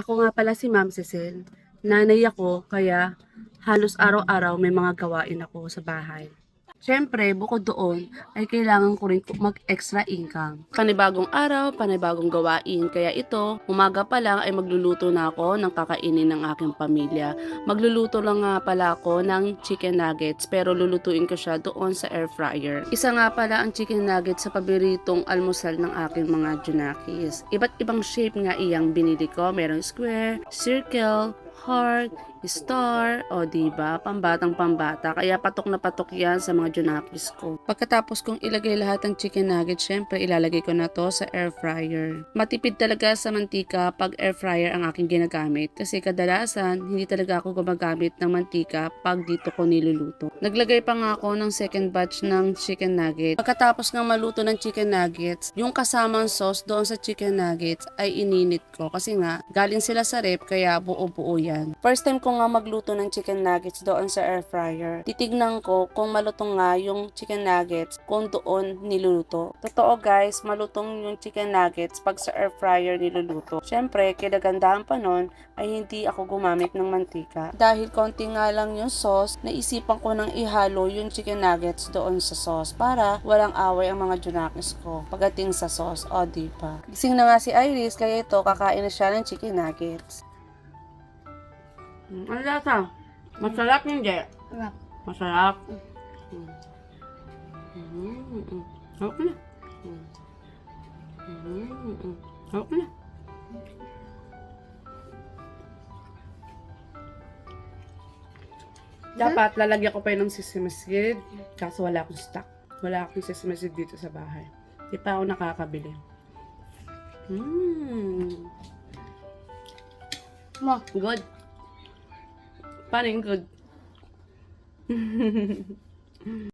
Ako nga pala si Ma'am Cecil. Nanay ako, kaya halos araw-araw may mga gawain ako sa bahay. Siyempre, bukod doon, ay kailangan ko rin mag-extra income. Panibagong araw, panibagong gawain. Kaya ito, umaga pa lang ay magluluto na ako ng kakainin ng aking pamilya. Magluluto lang nga pala ako ng chicken nuggets pero lulutuin ko siya doon sa air fryer. Isa nga pala ang chicken nuggets sa paboritong almusal ng aking mga junakis. Iba't ibang shape nga iyang binili ko. Merong square, circle, heart, star, o diba, pambatang pambata. Kaya patok na patok yan sa mga junakis ko. Pagkatapos kong ilagay lahat ng chicken nuggets, syempre ilalagay ko na to sa air fryer. Matipid talaga sa mantika pag air fryer ang aking ginagamit kasi kadalasan hindi talaga ako gumagamit ng mantika pag dito ko niluluto. Naglagay pa nga ako ng second batch ng chicken nuggets. Pagkatapos ng maluto ng chicken nuggets, yung kasamang sauce doon sa chicken nuggets ay ininit ko kasi nga galing sila sa rep kaya buo-buo yan. First time ko nga magluto ng chicken nuggets doon sa air fryer. Titignan ko kung malutong nga yung chicken nuggets kung doon niluluto. Totoo guys, malutong yung chicken nuggets pag sa air fryer niluluto. Syempre, kinagandahan pa nun ay hindi ako gumamit ng mantika. Dahil konti nga lang yung sauce, naisipan ko nang ihalo yung chicken nuggets doon sa sauce para walang away ang mga junakis ko pagdating sa sauce. O, di ba? Gising na nga si Iris, kaya ito, kakain na siya ng chicken nuggets. Ano lasa? Masarap hindi? Sarap. Masarap. Mm. Mm. Sarap na. Mm. Mm. Sarap na. Dapat lalagyan ko pa yun ng sesame seed. Kaso wala akong stock. Wala akong sesame seed dito sa bahay. Di pa ako nakakabili. Mmm. Mo. Good. Paano yung good?